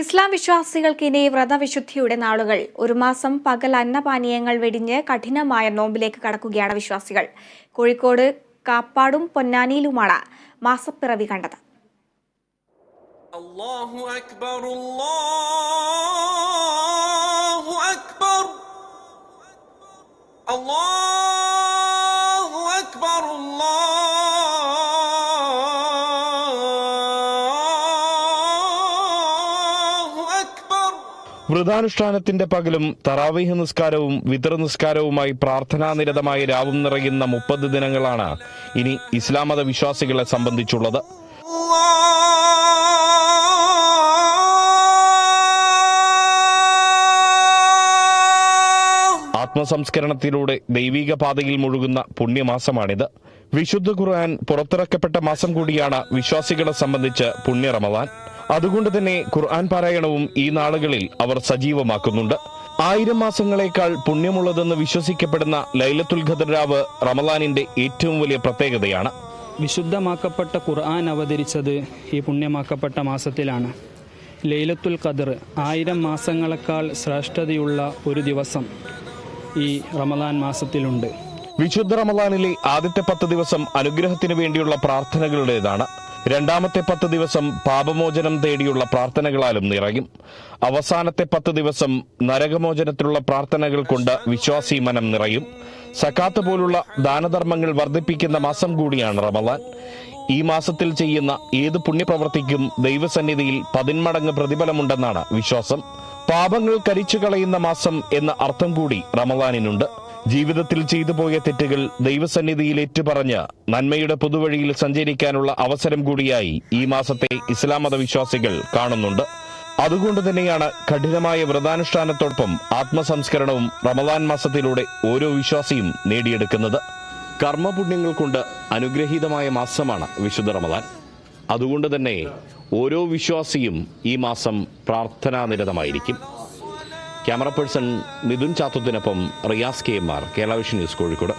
ഇസ്ലാം വിശ്വാസികൾക്ക് ഇനി വ്രതവിശുദ്ധിയുടെ നാളുകൾ. ഒരു മാസം പകൽ അന്നപാനീയങ്ങൾ വെടിഞ്ഞ് കഠിനമായ നോമ്പിലേക്ക് കടക്കുകയാണ് വിശ്വാസികൾ. കോഴിക്കോട് കാപ്പാടും പൊന്നാനിയിലുമാണ് മാസപ്പിറവി കണ്ടത്. അല്ലാഹു അക്ബർ അല്ലാഹു അക്ബർ. വ്രതാനുഷ്ഠാനത്തിന്റെ പകലും തറാവീഹ് നിസ്കാരവും വിതർ നിസ്കാരവുമായി പ്രാർത്ഥനാനിരതമായി രാവും നിറയുന്ന മുപ്പത് ദിനങ്ങളാണ് ഇനി ഇസ്ലാം മത വിശ്വാസികളെ സംബന്ധിച്ചുള്ളത്. ആത്മസംസ്കരണത്തിലൂടെ ദൈവിക പാതയിൽ മുഴുകുന്ന പുണ്യമാസമാണിത്. വിശുദ്ധ ഖുർആൻ പുറത്തിറക്കപ്പെട്ട മാസം കൂടിയാണ് വിശ്വാസികളെ സംബന്ധിച്ച് പുണ്യ റമദാൻ. അതുകൊണ്ട് തന്നെ ഖുർആൻ പാരായണവും ഈ നാളുകളിൽ അവർ സജീവമാക്കുന്നുണ്ട്. ആയിരം മാസങ്ങളെക്കാൾ പുണ്യമുള്ളതെന്ന് വിശ്വസിക്കപ്പെടുന്ന ലൈലത്തുൽ ഖദർ രാവ് റമലാനിന്റെ ഏറ്റവും വലിയ പ്രത്യേകതയാണ്. വിശുദ്ധമാക്കപ്പെട്ട ഖുർആൻ അവതരിച്ചത് ഈ പുണ്യമാക്കപ്പെട്ട മാസത്തിലാണ്. ലൈലത്തുൽ ഖദർ ആയിരം മാസങ്ങളെക്കാൾ ശ്രേഷ്ഠതയുള്ള ഒരു ദിവസം ഈ റമദാൻ മാസത്തിലുണ്ട്. വിശുദ്ധ റമദാനിലെ ആദ്യത്തെ പത്ത് ദിവസം അനുഗ്രഹത്തിന് വേണ്ടിയുള്ള പ്രാർത്ഥനകളുടേതാണ്. രണ്ടാമത്തെ പത്ത് ദിവസം പാപമോചനം തേടിയുള്ള പ്രാർത്ഥനകളാലും നിറയും. അവസാനത്തെ പത്ത് ദിവസം നരകമോചനത്തിലുള്ള പ്രാർത്ഥനകൾ കൊണ്ട് വിശ്വാസി മനം നിറയും. സക്കാത്ത് പോലുള്ള ദാനധർമ്മങ്ങൾ വർദ്ധിപ്പിക്കുന്ന മാസം കൂടിയാണ് റമദാൻ. ഈ മാസത്തിൽ ചെയ്യുന്ന ഏത് പുണ്യപ്രവൃത്തിക്കും ദൈവസന്നിധിയിൽ പതിന്മടങ്ങ് പ്രതിഫലമുണ്ടെന്നാണ് വിശ്വാസം. പാപങ്ങൾ കരിച്ചു കളയുന്ന മാസം എന്ന അർത്ഥം കൂടി റമദാനിനുണ്ട്. ജീവിതത്തിൽ ചെയ്തു പോയ തെറ്റുകൾ ദൈവസന്നിധിയിൽ ഏറ്റുപറഞ്ഞ് നന്മയുടെ പുതുവഴിയിൽ സഞ്ചരിക്കാനുള്ള അവസരം കൂടിയായി ഈ മാസത്തെ ഇസ്ലാം മത വിശ്വാസികൾ കാണുന്നുണ്ട്. അതുകൊണ്ട് തന്നെയാണ് കഠിനമായ വ്രതാനുഷ്ഠാനത്തോടൊപ്പം ആത്മസംസ്കരണവും റമദാൻ മാസത്തിലൂടെ ഓരോ വിശ്വാസിയും നേടിയെടുക്കുന്നത്. കർമ്മപുണ്യങ്ങൾ കൊണ്ട് അനുഗ്രഹീതമായ മാസമാണ് വിശുദ്ധ റമദാൻ. അതുകൊണ്ട് തന്നെ ഓരോ വിശ്വാസിയും ഈ മാസം പ്രാർത്ഥനാനിരതമായിരിക്കും. Camera person Mithun ചാത്തുത്തിനൊപ്പം Riyas K M R Kerala vision news Kozhikode.